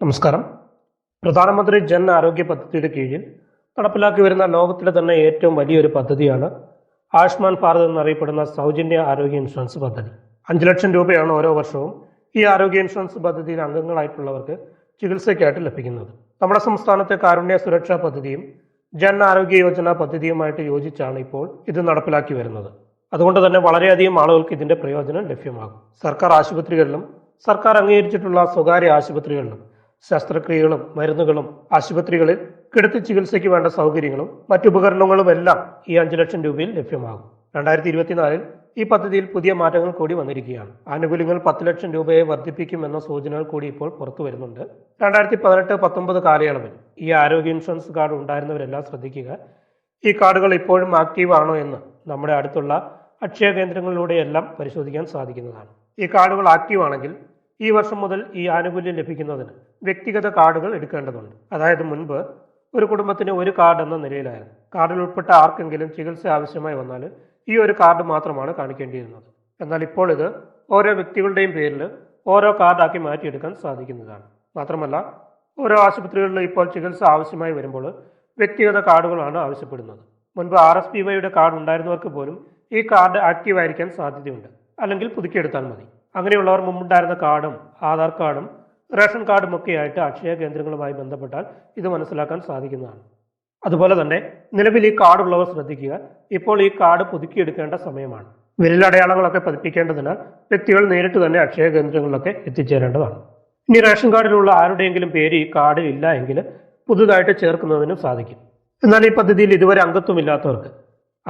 നമസ്കാരം. പ്രധാനമന്ത്രി ജൻ ആരോഗ്യ പദ്ധതിയുടെ കീഴിൽ നടപ്പിലാക്കി വരുന്ന ലോകത്തിലെ തന്നെ ഏറ്റവും വലിയൊരു പദ്ധതിയാണ് ആയുഷ്മാൻ ഭാരത് എന്നറിയപ്പെടുന്ന സൗജന്യ ആരോഗ്യ ഇൻഷുറൻസ് പദ്ധതി. അഞ്ച് ലക്ഷം രൂപയാണ് ഓരോ വർഷവും ഈ ആരോഗ്യ ഇൻഷുറൻസ് പദ്ധതിയിൽ അംഗങ്ങളായിട്ടുള്ളവർക്ക് ചികിത്സയ്ക്കായിട്ട് ലഭിക്കുന്നത്. നമ്മുടെ സംസ്ഥാനത്തെ കാരുണ്യ സുരക്ഷാ പദ്ധതിയും ജൻ ആരോഗ്യ യോജന പദ്ധതിയുമായിട്ട് യോജിച്ചാണ് ഇപ്പോൾ ഇത് നടപ്പിലാക്കി വരുന്നത്. അതുകൊണ്ട് തന്നെ വളരെയധികം ആളുകൾക്ക് ഇതിന്റെ പ്രയോജനം ലഭ്യമാകും. സർക്കാർ ആശുപത്രികളിലും സർക്കാർ അംഗീകരിച്ചിട്ടുള്ള സ്വകാര്യ ആശുപത്രികളിലും ശസ്ത്രക്രിയകളും മരുന്നുകളും ആശുപത്രികളിൽ കിടത്തി ചികിത്സയ്ക്ക് വേണ്ട സൗകര്യങ്ങളും മറ്റുപകരണങ്ങളും എല്ലാം ഈ അഞ്ചു ലക്ഷം രൂപയിൽ ലഭ്യമാകും. രണ്ടായിരത്തി ഇരുപത്തിനാലിൽ ഈ പദ്ധതിയിൽ പുതിയ മാറ്റങ്ങൾ കൂടി വന്നിരിക്കുകയാണ്. ആനുകൂല്യങ്ങൾ പത്ത് ലക്ഷം രൂപയെ വർദ്ധിപ്പിക്കുമെന്ന സൂചനകൾ കൂടി ഇപ്പോൾ പുറത്തു വരുന്നുണ്ട്. രണ്ടായിരത്തി പതിനെട്ട് പത്തൊമ്പത് കാലയളവിൽ ഈ ആരോഗ്യ ഇൻഷുറൻസ് കാർഡ് ഉണ്ടായിരുന്നവരെല്ലാം ശ്രദ്ധിക്കുക. ഈ കാർഡുകൾ ഇപ്പോഴും ആക്റ്റീവ് ആണോ എന്ന് നമ്മുടെ അടുത്തുള്ള അക്ഷയ കേന്ദ്രങ്ങളിലൂടെയെല്ലാം പരിശോധിക്കാൻ സാധിക്കുന്നതാണ്. ഈ കാർഡുകൾ ആക്റ്റീവ് ആണെങ്കിൽ ഈ വർഷം മുതൽ ഈ ആനുകൂല്യം ലഭിക്കുന്നതിന് വ്യക്തിഗത കാർഡുകൾ എടുക്കേണ്ടതുണ്ട്. അതായത് മുൻപ് ഒരു കുടുംബത്തിന് ഒരു കാർഡ് എന്ന നിലയിലായിരുന്നു. കാർഡിൽ ഉൾപ്പെട്ട ആർക്കെങ്കിലും ചികിത്സ ആവശ്യമായി വന്നാൽ ഈ ഒരു കാർഡ് മാത്രമാണ് കാണിക്കേണ്ടിയിരുന്നത്. എന്നാൽ ഇപ്പോൾ ഇത് ഓരോ വ്യക്തികളുടെയും പേരിൽ ഓരോ കാർഡാക്കി മാറ്റിയെടുക്കാൻ സാധിക്കുന്നതാണ്. മാത്രമല്ല ഓരോ ആശുപത്രികളിലും ഇപ്പോൾ ചികിത്സ ആവശ്യമായി വരുമ്പോൾ വ്യക്തിഗത കാർഡുകളാണ് ആവശ്യപ്പെടുന്നത്. മുൻപ് ആർ എസ് പി വൈയുടെ കാർഡ് ഉണ്ടായിരുന്നവർക്ക് പോലും ഈ കാർഡ് ആക്റ്റീവ് ആയിരിക്കാൻ സാധ്യതയുണ്ട്. അല്ലെങ്കിൽ പുതുക്കിയെടുത്താൽ മതി. അങ്ങനെയുള്ളവർ മുമ്പുണ്ടായിരുന്ന കാർഡും ആധാർ കാർഡും റേഷൻ കാർഡും ഒക്കെ ആയിട്ട് അക്ഷയ കേന്ദ്രങ്ങളുമായി ബന്ധപ്പെട്ടാൽ ഇത് മനസ്സിലാക്കാൻ സാധിക്കുന്നതാണ്. അതുപോലെ തന്നെ നിലവിൽ ഈ കാർഡുള്ളവർ ശ്രദ്ധിക്കുക ഇപ്പോൾ ഈ കാർഡ് പുതുക്കിയെടുക്കേണ്ട സമയമാണ്. വിരലടയാളങ്ങളൊക്കെ പതിപ്പിക്കേണ്ടതിനാൽ വ്യക്തികൾ നേരിട്ട് തന്നെ അക്ഷയ കേന്ദ്രങ്ങളിലൊക്കെ എത്തിച്ചേരേണ്ടതാണ്. ഇനി റേഷൻ കാർഡിലുള്ള ആരുടെയെങ്കിലും പേര് ഈ കാർഡിൽ ഇല്ല എങ്കിൽ പുതുതായിട്ട് ചേർക്കുന്നതിനും സാധിക്കും. എന്നാൽ ഈ പദ്ധതിയിൽ ഇതുവരെ അംഗത്വമില്ലാത്തവർക്ക്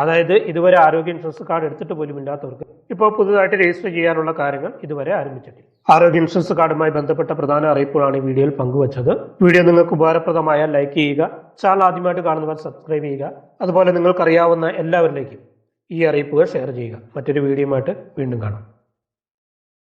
അതായത് ഇതുവരെ ആരോഗ്യ ഇൻഷുറൻസ് കാർഡ് എടുത്തിട്ട് പോലും ഇല്ലാത്തവർക്ക് ഇപ്പോൾ പുതുതായിട്ട് രജിസ്റ്റർ ചെയ്യാനുള്ള കാര്യങ്ങൾ ഇതുവരെ ആരംഭിച്ചിട്ടില്ല. ആരോഗ്യ ഇൻഷുറൻസ് കാർഡുമായി ബന്ധപ്പെട്ട പ്രധാന അറിയിപ്പുകളാണ് ഈ വീഡിയോയിൽ പങ്കുവച്ചത്. വീഡിയോ നിങ്ങൾക്ക് ഉപകാരപ്രദമായ ലൈക്ക് ചെയ്യുക ചാനൽ ആദ്യമായിട്ട് കാണുന്നവർ സബ്സ്ക്രൈബ് ചെയ്യുക അതുപോലെ നിങ്ങൾക്കറിയാവുന്ന എല്ലാവരിലേക്കും ഈ അറിയിപ്പുകൾ ഷെയർ ചെയ്യുക. മറ്റൊരു വീഡിയോയുമായിട്ട് വീണ്ടും കാണാം.